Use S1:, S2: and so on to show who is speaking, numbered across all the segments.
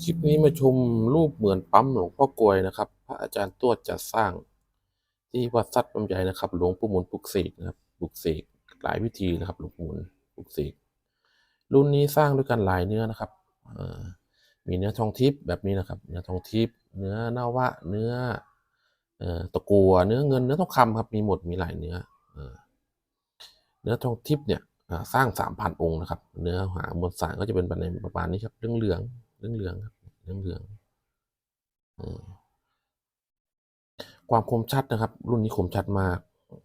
S1: คลิปนี้มาชมรูปเหมือนปั๊มหลวงพ่อกลวยนะครับ พระอาจารย์ตวดจัดสร้าง ที่วัดสัตว์ลำไยนะครับ หลวงปู่หมุนปลุกเสกนะครับปลุกเสกหลายวิธีนะครับ หลวงปู่หมุนปลุกเสกรุ่นนี้สร้างด้วยกันหลายเนื้อนะครับมีเนื้อทองทิพย์แบบนี้นะครับ เนื้อทองทิพย์เนื้อนาวะ เนื้ออตะกัวเนื้อเงินเนื้อทองคำครับมีหมดมีหลายเนื้อเอ่อเนื้อทองทิพย์เนี่ยสร้างสามพันองค์นะครับ เนื้อหามวลสารก็จะเป็นประมาณนี้ครับเรื่องเหลือง เรื่องเหลืองครับเรื่องเหลืองความคมชัดนะครับ รุ่นนี้คมชัดมาก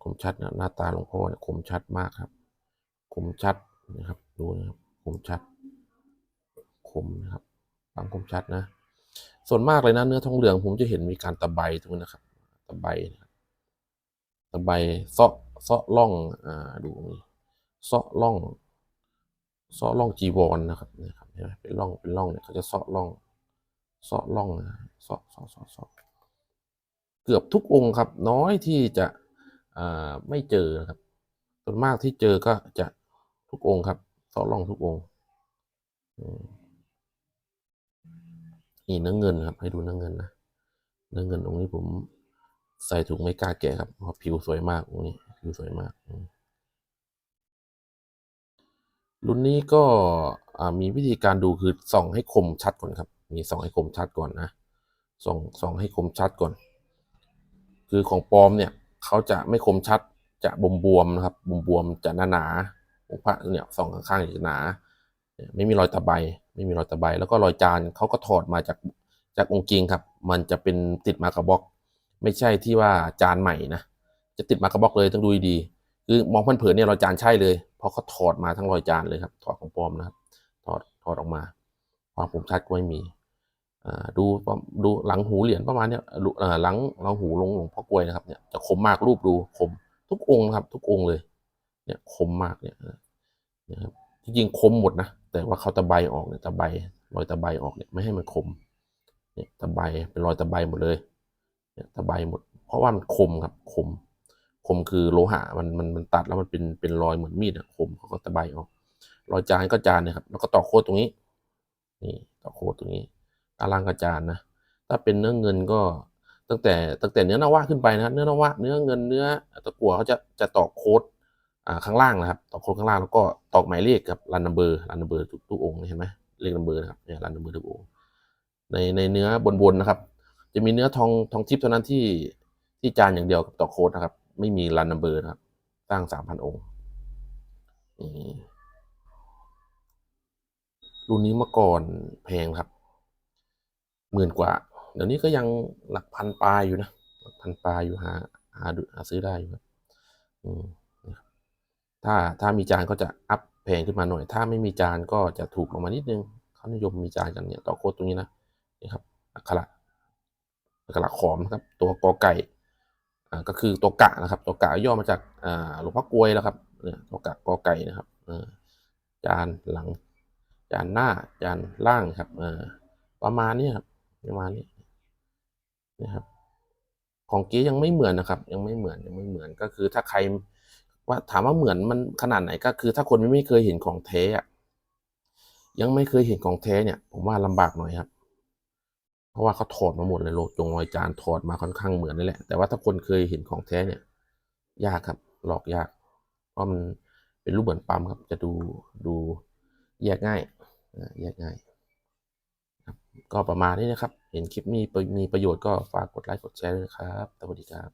S1: คมชัดนะหน้าตาหลวงพ่อเนี่ยคมชัดมากครับ คมชัดนะครับดูนะครับคมชัด คมนะครับความคมชัดนะ ส่วนมากเลยนะเนื้อทองเหลืองผมจะเห็นมีการตะไบตรงนี้นะครับ ตะไบนะครับตะไบเซาะเซาะล่องอ่าดูนี่เซาะล่องเซาะล่องจีวรนะครับนี่ครับ ห็นไหมเป็นร่องเป็นร่องเนี่ยเขาจะเซาะร่องเซาะร่องนะเซาะเซาะเซาะเซาะเกือบทุกองค์ครับ น้อยที่จะอ่าไม่เจอนะครับส่วนมากที่เจอก็จะทุกองค์ครับเซาะร่องทุกองค์อืมนี่เนื้อเงินครับ ให้ดูเนื้อเงินนะเนื้อเงินองค์นี้ผมใส่ถุงไม่กล้าแกะครับเพราะผิวสวยมากองค์นี้ผิวสวยมากรุ่นนี้ก็ มีวิธีการดูคือส่องให้คมชัดก่อนครับ มีส่องให้คมชัดก่อนนะส่องส่องให้คมชัดก่อน คือของปลอมเนี่ยเขาจะไม่คมชัดจะบวมบวมนะครับบวมบวมจะหนาหนาองค์พระเนี่ยส่องข้างๆจะหนา ไม่มีรอยตะไบไม่มีรอยตะไบแล้วก็รอยจานเขาก็ถอดมาจากจากองค์จริงครับ มันจะเป็นติดมากระบอก ไม่ใช่ที่ว่าจานใหม่นะจะติดมากระบอกเลยต้องดูดีคือมองเผินๆเนี่ยรอยจานใช่เลยเพราะเขาถอดมาทั้งรอยจานเลยครับถอดของปลอมนะครับ ถอดถอดออกมาความคมชัดก็ไม่มีดูดูหลังหูเหรียญประมาณเนี้ยหลังหลังหูลงหลวงพ่อกลวยนะครับเนี่ยจะคมมากรูปดูคมทุกองค์นะครับ ทุกองค์เลยเนี่ยคมมากเนี่ยนะครับจริงๆคมหมดนะแต่ว่าเขาตะไบออกเนี่ยตะไบรอยตะไบออกเนี่ยไม่ให้มันคมเนี่ยตะไบเป็นรอยตะไบหมดเลยเนี่ยตะไบหมด เพราะว่ามันคมครับคม คมคือโลหะมันมันมันตัดแล้วมันเป็นเป็นรอยเหมือนมีดอะคมเขาก็ตะไบออก รอยจานก็จานนะครับ แล้วก็ต่อโค้ดตรงนี้ นี่ต่อโค้ดตรงนี้ตารางกระจานนะ ถ้าเป็นเนื้อเงินก็ตั้งแต่ตั้งแต่เนื้อนาวะขึ้นไปนะ เนื้อนาวะเนื้อเงินเนื้อตะกั่วเขาจะจะต่อโค้ดอ่าข้างล่างนะครับ ต่อโค้ดข้างล่างแล้วก็ตอกหมายเลขกับรันนัมเบอร์รันนัมเบอร์ทุกทุกองค์เห็นไหมเลขนัมเบอร์นะครับเนี่ยรันนัมเบอร์ทุกองค์ในในเนื้อบนๆนะครับ จะมีเนื้อทองทองทิพย์เท่านั้นที่ที่จานอย่างเดียวกับต่อโค้ดนะครับ ไม่มีรันนัมเบอร์นะครับ สร้างสามพันองค์นี่ รุ่นนี้เมื่อก่อนแพงครับหมื่นกว่า เดี๋ยวนี้ก็ยังหลักพันปลายอยู่นะหลักพันปลายอยู่หาหาดูหาซื้อได้อยู่ครับถ้าถ้ามีจานก็จะอัพแพงขึ้นมาหน่อย ถ้าไม่มีจานก็จะถูกลงมานิดนึงเขานิยมมีจานกันเนี่ยต่อโค้ดตรงนี้นะนี่ครับอักขระอักขระขอมนะครับ ตัวกอไก่อ่าก็คือตัวกะนะครับ ตัวกะย่อมาจากอ่าหลวงพ่อกลวยแล้วครับเนี่ยตัวกะกอไก่นะครับจานหลัง จานหน้าจานล่างครับเออประมาณนี้ครับประมาณนี้นะครับ ของเก๊ยังไม่เหมือนนะครับ ยังไม่เหมือนยังไม่เหมือนก็คือถ้าใครว่าถามว่าเหมือนมันขนาดไหนก็คือ ถ้าคนไม่เคยเห็นของแท้อะยังไม่เคยเห็นของแท้เนี่ย ผมว่าลำบากหน่อยครับ เพราะว่าเขาถอดมาหมดเลยโลจงรอยจานถอดมาค่อนข้างเหมือนนั่แหละแต่ว่าถ้าคนเคยเห็นของแท้เนี่ย ยากครับ หลอกยาก เพราะมันเป็นรูปเหมือนปั๊มครับ จะดูดูแยกง่าย แยกง่ายก็ประมาณนี้นะครับ เห็นคลิปนี้มีประโยชน์ก็ฝากกดไลค์กดแชร์ด้วยครับ สวัสดีครับ